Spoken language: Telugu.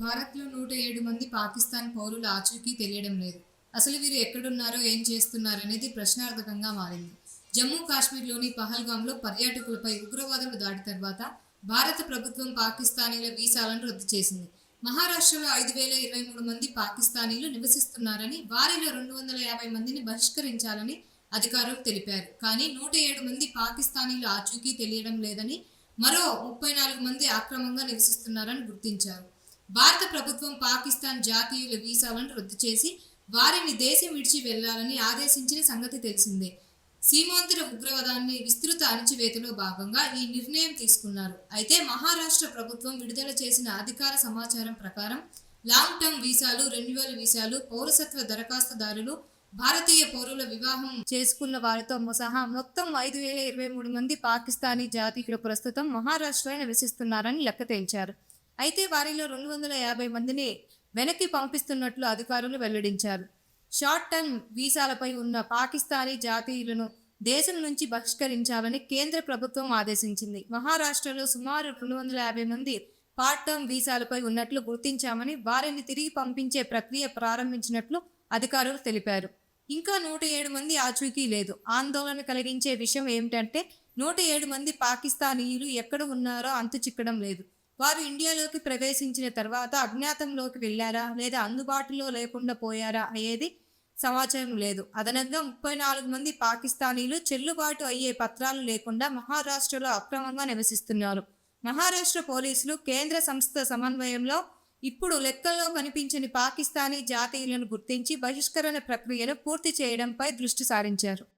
భారత్లో నూట ఏడు మంది పాకిస్తాన్ పౌరుల ఆచూకీ తెలియడం లేదు. అసలు వీరు ఎక్కడున్నారో ఏం చేస్తున్నారు అనేది ప్రశ్నార్థకంగా మారింది. జమ్మూ కాశ్మీర్లోని పహల్గాంలో పర్యాటకులపై ఉగ్రవాదులు దాడి తర్వాత భారత ప్రభుత్వం పాకిస్తానీల వీసాలను రద్దు చేసింది. మహారాష్ట్రలో ఐదు వేల ఇరవై మూడు మంది పాకిస్తానీలు నివసిస్తున్నారని వారిలో రెండు వందల యాభై మందిని బహిష్కరించాలని అధికారులు తెలిపారు. కానీ నూట ఏడు మంది పాకిస్తానీలు ఆచూకీ తెలియడం లేదని మరో ముప్పై నాలుగు మంది అక్రమంగా నివసిస్తున్నారని గుర్తించారు. భారత ప్రభుత్వం పాకిస్తాన్ జాతీయుల వీసాలను రద్దు చేసి వారిని దేశం విడిచి వెళ్ళాలని ఆదేశించిన సంగతి తెలిసిందే. సీమాంతర ఉగ్రవాదాన్ని విస్తృత అణచివేతలో భాగంగా ఈ నిర్ణయం తీసుకున్నారు. అయితే మహారాష్ట్ర ప్రభుత్వం విడుదల చేసిన అధికార సమాచారం ప్రకారం లాంగ్ టర్మ్ వీసాలు రెన్యువల్ వీసాలు పౌరసత్వ దరఖాస్తుదారులు భారతీయ పౌరుల వివాహం చేసుకున్న వారితో సహా మొత్తం ఐదు వేల ఇరవై మూడు మంది పాకిస్తానీ జాతీయులు ప్రస్తుతం మహారాష్ట్రలో నివసిస్తున్నారని లెక్క తేల్చారు. అయితే వారిలో రెండు వందల యాభై మందిని వెనక్కి పంపిస్తున్నట్లు అధికారులు వెల్లడించారు. షార్ట్ టర్మ్ వీసాలపై ఉన్న పాకిస్తానీ జాతీయులను దేశం నుంచి బహిష్కరించాలని కేంద్ర ప్రభుత్వం ఆదేశించింది. మహారాష్ట్రలో సుమారు రెండు వందల యాభై మంది పార్ట్ టర్మ్ వీసాలపై ఉన్నట్లు గుర్తించామని వారిని తిరిగి పంపించే ప్రక్రియ ప్రారంభించినట్లు అధికారులు తెలిపారు. ఇంకా నూట ఏడు మంది ఆచూకీ లేదు. ఆందోళన కలిగించే విషయం ఏమిటంటే నూట ఏడు మంది పాకిస్తానీయులు ఎక్కడ ఉన్నారో అంతు చిక్కడం లేదు. వారు ఇండియాలోకి ప్రవేశించిన తర్వాత అజ్ఞాతంలోకి వెళ్ళారా? లేదా అందుబాటులో లేకుండా పోయారా? అయ్యేది సమాచారం లేదు. అదనంగా ముప్పై నాలుగు మంది పాకిస్తానీలు చెల్లుబాటు అయ్యే పత్రాలు లేకుండా మహారాష్ట్రలో అక్రమంగా నివసిస్తున్నారు. మహారాష్ట్ర పోలీసులు కేంద్ర సంస్థ సమన్వయంలో ఇప్పుడు లెక్కల్లో కనిపించని పాకిస్తానీ జాతీయులను గుర్తించి బహిష్కరణ ప్రక్రియను పూర్తి చేయడంపై దృష్టి సారించారు.